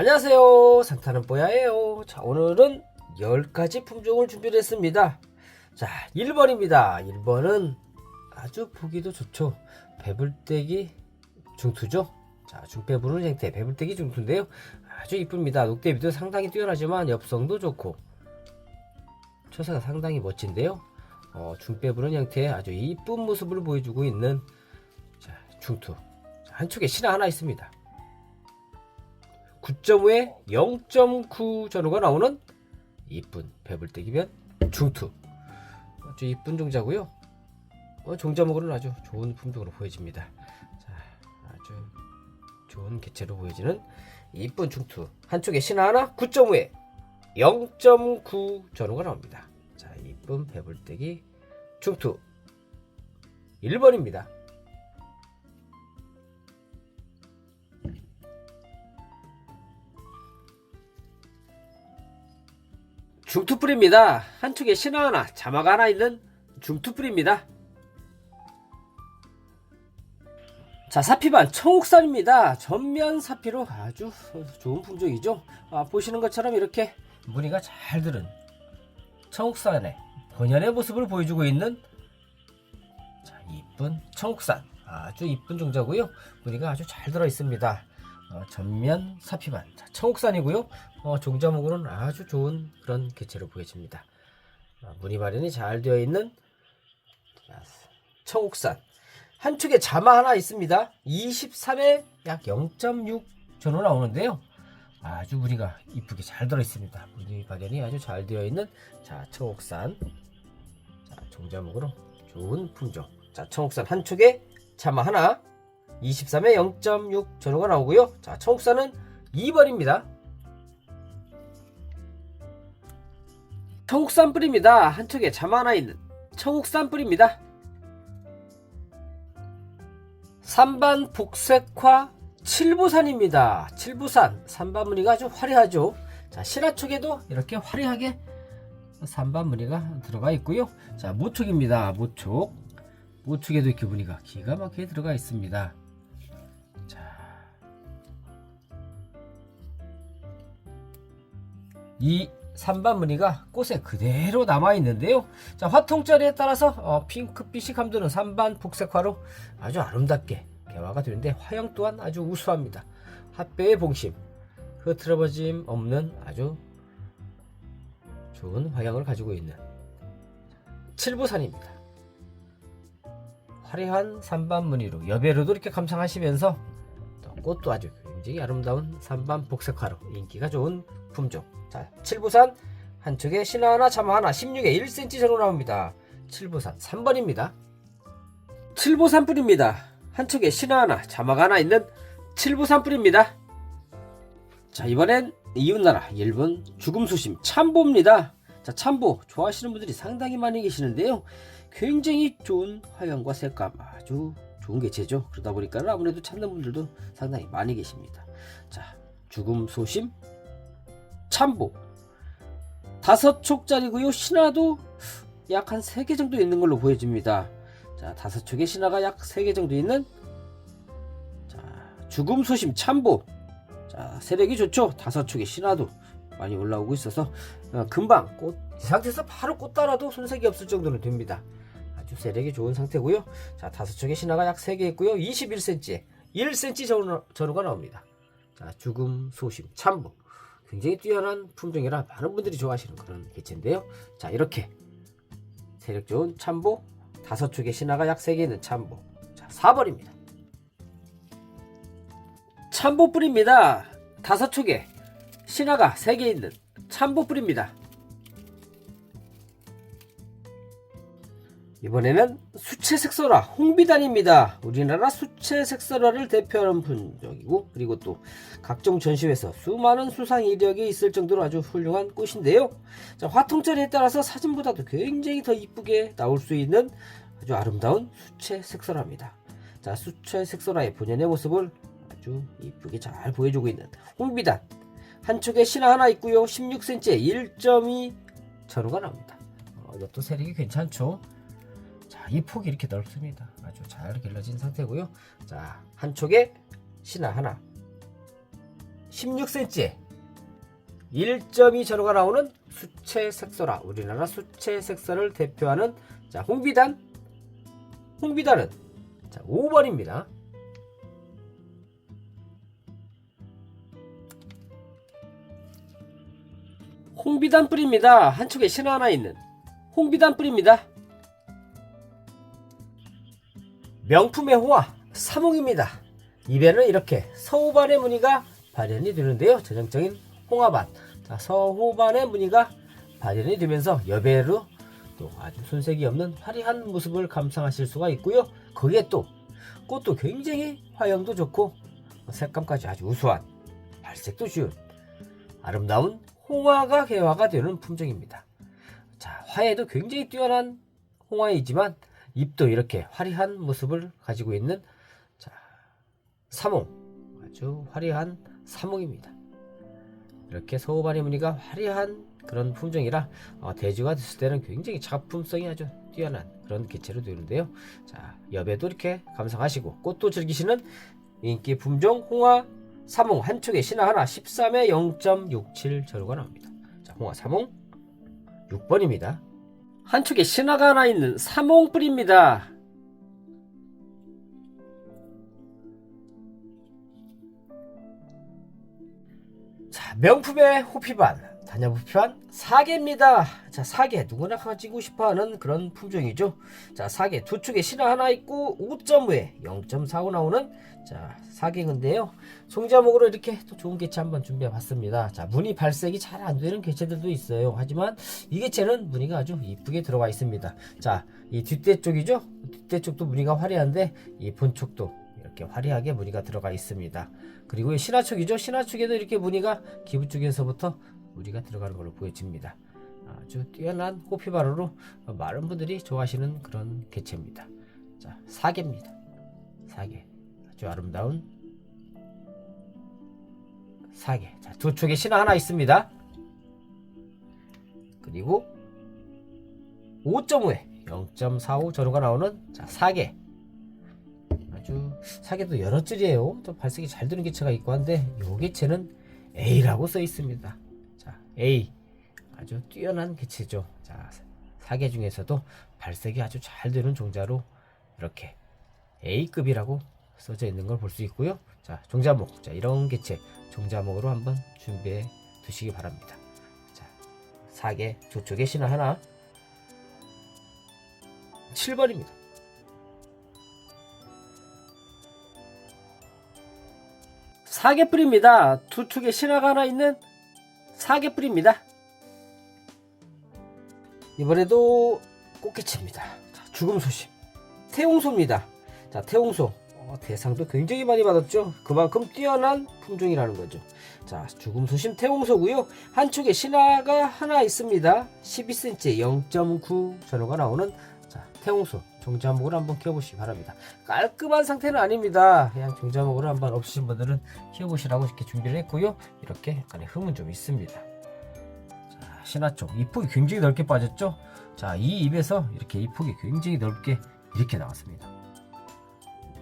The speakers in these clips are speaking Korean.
안녕하세요. 상타는 뽀야예요. 자, 오늘은 10가지 품종을 준비를 했습니다. 자, 1번입니다. 1번은 아주 보기도 좋죠. 배불떼기 중투죠. 자, 중배부는 형태 배불떼기 중투인데요. 아주 이쁩니다. 녹대비도 상당히 뛰어나지만 엽성도 좋고 처사가 상당히 멋진데요. 어, 중배부는 형태의 아주 이쁜 모습을 보여주고 있는 자, 중투. 자, 한쪽에 신화 하나 있습니다. 9.5에 0.9 전후가 나오는 이쁜 배불떼기면 중투. 아주 이쁜 종자고요. 어, 종자목으로는 아주 좋은 품종으로 보여집니다. 자, 아주 좋은 개체로 보여지는 이쁜 중투. 한쪽에 신화 하나 9.5에 0.9 전후가 나옵니다. 자 이쁜 배불떼기 중투. 1번입니다 중투뿔입니다. 한쪽에 신화 하나, 자막 하나 있는 중투뿔입니다. 자, 사피반 청옥산입니다. 전면 사피로 아주 좋은 품종이죠. 아, 보시는 것처럼 이렇게 무늬가 잘 들은 청옥산의 본연의 모습을 보여주고 있는 자, 이쁜 청옥산. 아주 이쁜 종자고요. 무늬가 아주 잘 들어 있습니다. 어, 전면 사피반 자, 청옥산이고요. 어, 종자목으로는 아주 좋은 그런 개체로 보여집니다. 어, 무늬 발현이 잘 되어 있는 자, 청옥산 한쪽에 자마 하나 있습니다. 23에 약 0.6 전후 나오는데요. 아주 무늬가 이쁘게 잘 들어 있습니다. 무늬 발현이 아주 잘 되어 있는 자 청옥산 자, 종자목으로 좋은 품종 자 청옥산 한쪽에 자마 하나 23에 0.6 전후가 나오고요. 자, 청국산은 2번입니다. 청국산 뿌리입니다. 한쪽에 잠 하나 있는 청국산 뿌리입니다. 3반 복색화 7부산입니다. 7부산 3반 무늬가 아주 화려하죠. 자, 신화 쪽에도 이렇게 화려하게 3반 무늬가 들어가 있고요. 자, 모촉입니다. 모촉. 모촉에도 이렇게 무늬가 기가 막히게 들어가 있습니다. 이 3반 무늬가 꽃에 그대로 남아 있는데요. 자, 화통자리에 따라서 어, 핑크빛이 감도는 3반 복색화로 아주 아름답게 개화가 되는데 화형 또한 아주 우수합니다. 핫배의 봉심, 흐트러짐 없는 아주 좋은 화형을 가지고 있는 칠부산입니다. 화려한 3반 무늬로 여배로도 이렇게 감상하시면서 또 꽃도 아주 굉장히 아름다운 3반 복색화로 인기가 좋은 품종. 자, 7부산 한쪽에 신화 하나, 자마 하나, 16에 1cm 전후 나옵니다. 7부산 3번입니다. 7부산 뿌리입니다. 한쪽에 신화 하나, 자마가 하나 있는 7부산 뿌리입니다. 자, 이번엔 이웃나라 일본 죽음소심 참보입니다. 자, 참보 좋아하시는 분들이 상당히 많이 계시는데요. 굉장히 좋은 화형과 색감 아주 좋은 개체죠. 그러다 보니까 아무래도 찾는 분들도 상당히 많이 계십니다. 자, 죽음 소심 참보 다섯 촉짜리고요. 신화도 약 한 세 개 정도 있는 걸로 보여집니다. 자, 다섯 촉의 신화가 약 세 개 정도 있는 자, 죽음 소심 참보. 자, 세력이 좋죠. 다섯 촉의 신화도 많이 올라오고 있어서 어, 금방 꽃 이 상태에서 바로 꽃 따라도 손색이 없을 정도는 됩니다. 아주 세력이 좋은 상태고요. 자, 다섯 촉의 신화가 약세개 있고요. 21cm, 1cm 전후, 전후가 나옵니다. 자, 죽음 소심 참보. 굉장히 뛰어난 품종이라 많은 분들이 좋아하시는 그런 개체인데요. 자 이렇게 세력 좋은 참보 다섯 촉의 신화가 약 3개 있는 참보 자 4번입니다. 참보 뿌리입니다. 다섯 촉의 신화가 3개 있는 참보 뿌리입니다. 이번에는 수채색소라 홍비단입니다. 우리나라 수채색소라를 대표하는 품종이고 그리고 또 각종 전시회에서 수많은 수상 이력이 있을 정도로 아주 훌륭한 꽃인데요. 자, 화통자리에 따라서 사진보다도 굉장히 더 이쁘게 나올 수 있는 아주 아름다운 수채색소라입니다. 자, 수채색소라의 본연의 모습을 아주 이쁘게 잘 보여주고 있는 홍비단 한쪽에 신화 하나 있고요. 16cm에 1.2 전후가 나옵니다. 어, 이것도 세력이 괜찮죠. 자, 이 폭이 이렇게 넓습니다. 아주 잘 길러진 상태고요. 자, 한쪽에 신화 하나. 16cm에 1.2 전후가 나오는 수채 색소라 우리나라 수채 색소를 대표하는 자 홍비단 홍비단은 자 5번입니다. 홍비단 뿌리입니다. 한쪽에 신화 하나 있는 홍비단 뿌리입니다. 명품의 호화 사몽입니다. 입에는 이렇게 서호반의 무늬가 발현이 되는데요. 전형적인 홍화반. 자, 서호반의 무늬가 발현이 되면서 여배로 또 아주 손색이 없는 화려한 모습을 감상하실 수가 있고요. 거기에 또 꽃도 굉장히 화형도 좋고 색감까지 아주 우수한 발색도 쉬운 아름다운 홍화가 개화가 되는 품종입니다. 자, 화에도 굉장히 뛰어난 홍화이지만 잎도 이렇게 화려한 모습을 가지고 있는 자, 사몽 아주 화려한 사몽입니다. 이렇게 서호반의 무늬가 화려한 그런 품종이라 어, 대주가 됐을 때는 굉장히 작품성이 아주 뛰어난 그런 개체로 되는데요. 자, 엽에도 이렇게 감상하시고 꽃도 즐기시는 인기 품종 홍화 사몽 한쪽에 신화 하나 13에 0.67 절호가 나옵니다. 자, 홍화 사몽 6번입니다. 한쪽에 신화가 하나 있는 사몽뿔입니다. 자, 명품의 호피반, 호피반 사계입니다. 자, 사계 누구나 가지고 싶어하는 그런 품종이죠. 자, 사계 두 축에 신화 하나 있고 5.5에 0.45 나오는 자 사계인데요. 송자목으로 이렇게 또 좋은 개체 한번 준비해봤습니다. 자, 무늬 발색이 잘 안 되는 개체들도 있어요. 하지만 이 개체는 무늬가 아주 이쁘게 들어가 있습니다. 자, 이 뒷대 쪽이죠. 뒷대 쪽도 무늬가 화려한데 이 본 쪽도 이렇게 화려하게 무늬가 들어가 있습니다. 그리고 이 신화축이죠. 신화축에도 이렇게 무늬가 기부 쪽에서부터 무늬가 들어가는 걸로 보여집니다. 아주 뛰어난 호피바로로 많은 분들이 좋아하시는 그런 개체입니다. 자, 사계입니다. 사계. 아주 아름다운 사계. 자, 두 축에 신화 하나 있습니다. 그리고 5.5에 0.45 전후가 나오는 자, 사계. 아주 사계도 여러 줄이에요. 또 발색이 잘 되는 개체가 있고 한데 요 개체는 A라고 써 있습니다. 자, A. 아주 뛰어난 개체죠. 자, 사계 중에서도 발색이 아주 잘 되는 종자로 이렇게 A급이라고 써져 있는 걸 볼 수 있고요. 자, 종자목. 자, 이런 개체 종자목으로 한번 준비해 두시기 바랍니다. 자, 사계 두 쪽에 신화 하나. 7번입니다. 사계뿔입니다. 두 축에 신화가 하나 있는 사계뿔입니다. 이번에도 꽃게치입니다. 자, 죽음 소식. 태홍소입니다. 자, 태홍소. 어, 대상도 굉장히 많이 받았죠. 그만큼 뛰어난 품종이라는 거죠. 자, 죽음 소심 태홍소고요. 한쪽에 신화가 하나 있습니다. 12cm 0.9 전후가 나오는 자, 태홍소 종자목을 한번 키워보시기 바랍니다. 깔끔한 상태는 아닙니다. 그냥 종자목으로 한번 없으신 분들은 키워보시라고 이렇게 준비를 했고요. 이렇게 약간의 흠은 좀 있습니다. 자, 신화 쪽 잎폭이 굉장히 넓게 빠졌죠. 자, 이 잎에서 이렇게 잎폭이 굉장히 넓게 이렇게 나왔습니다.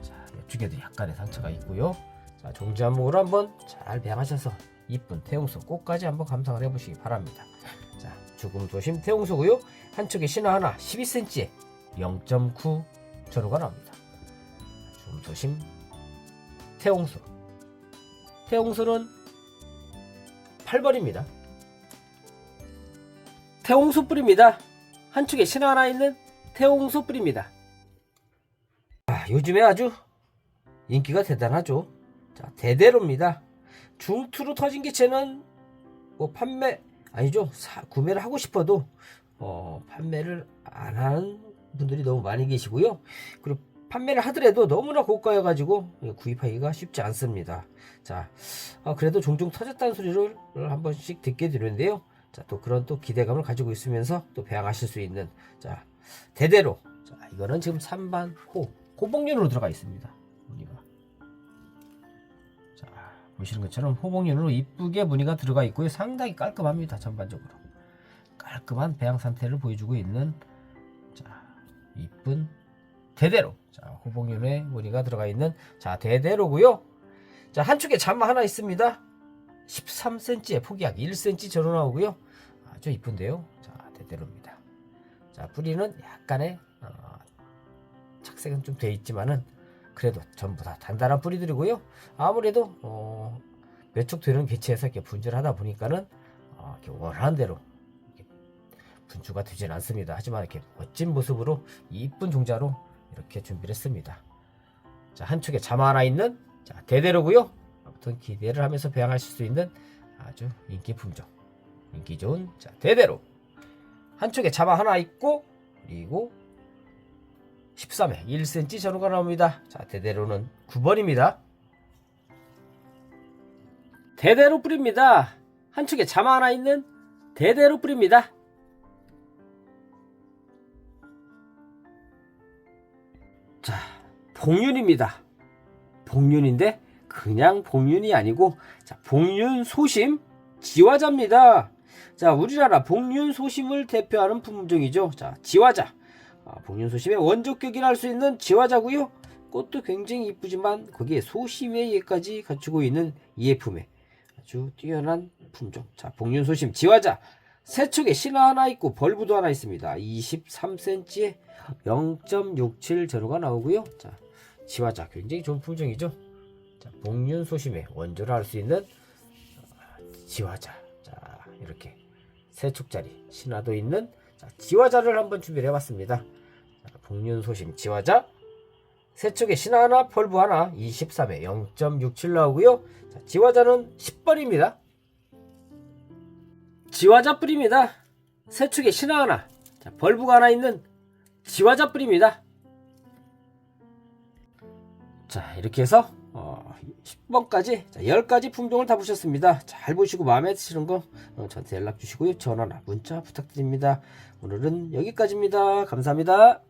자, 이쪽에도 약간의 상처가 있고요. 자, 종자목으로 한번 잘 배양하셔서 이쁜 태용소 꽃까지 한번 감상을 해보시기 바랍니다. 자, 죽음 조심 태용소고요. 한쪽에 신화 하나 12cm에 0.9 전후가 나옵니다. 죽음 조심 태용소. 태용소는 8번입니다. 태홍소 뿌리입니다. 한쪽에 신화 하나 있는 태홍소 뿌리입니다. 아, 요즘에 아주 인기가 대단하죠. 자, 대대로입니다. 중투로 터진 개체는 뭐 판매 아니죠. 사, 구매를 하고 싶어도 어, 판매를 안 하는 분들이 너무 많이 계시고요. 그리고 판매를 하더라도 너무나 고가여 가지고 구입하기가 쉽지 않습니다. 자, 아, 그래도 종종 터졌다는 소리를 한 번씩 듣게 되는데요. 자, 또 그런 또 기대감을 가지고 있으면서 또 배양하실 수 있는 자, 대대로. 자, 이거는 지금 3반 호 호봉륜으로 들어가 있습니다. 무늬가. 자, 보시는 것처럼 호봉륜으로 이쁘게 무늬가 들어가 있고요. 상당히 깔끔합니다. 전반적으로. 깔끔한 배양 상태를 보여주고 있는 자, 이쁜 대대로. 자, 호봉륜의 무늬가 들어가 있는 자, 대대로고요. 자, 한쪽에 잠마 하나 있습니다. 13cm의 폭약 1cm 전후 나오고요. 아주 이쁜데요. 자, 대대로입니다. 자, 뿌리는 약간의 어, 착색은 좀 돼 있지만은 그래도 전부 다 단단한 뿌리들이고요. 아무래도 어, 몇쪽 되는 개체에서 이렇게 분출하다 보니까는 어, 이렇게 원하는 대로 분출가 되진 않습니다. 하지만 이렇게 멋진 모습으로 이쁜 종자로 이렇게 준비를 했습니다. 자, 한쪽에 자마 하나 있는 자, 대대로고요. 아무튼 기대를 하면서 배양하실 수 있는 아주 인기 품종. 인기 좋은 자, 대대로. 한쪽에 자마 하나 있고 그리고 13회 1cm 전후가 나옵니다. 자, 대대로는 9번입니다. 대대로 뿌립니다. 한쪽에 자마 하나 있는 대대로 뿌립니다. 자, 복륜입니다. 복륜인데 그냥 복륜이 아니고 자, 복륜 소심 지화자입니다. 자, 우리나라 복륜 소심을 대표하는 품종이죠. 자, 지화자. 아, 복륜 소심의 원조격이라 할 수 있는 지화자고요. 꽃도 굉장히 이쁘지만 거기에 소심의 예까지 갖추고 있는 이예품의 아주 뛰어난 품종. 자, 복륜 소심 지화자. 세 척에 신화 하나 있고 벌브도 하나 있습니다. 23cm에 0.67 전후가 나오고요. 자, 지화자 굉장히 좋은 품종이죠. 자, 복륜 소심의 원조를 할 수 있는 어, 지화자. 자, 이렇게 세 촉짜리 신화도 있는 자, 지화자를 한번 준비를 해봤습니다. 자, 복륜 소심 지화자 세 촉에 신화 하나, 펄브 하나, 23에 0.67 나오고요. 자, 지화자는 10번입니다. 지화자 뿌립니다. 세 축에 신화 하나, 자, 벌브가 하나 있는 지화자 뿌립니다. 자, 이렇게 해서 어, 10번까지 자, 10가지 품종을 다 보셨습니다. 잘 보시고 마음에 드시는 거 어, 저한테 연락 주시고요. 전화나 문자 부탁드립니다. 오늘은 여기까지입니다. 감사합니다.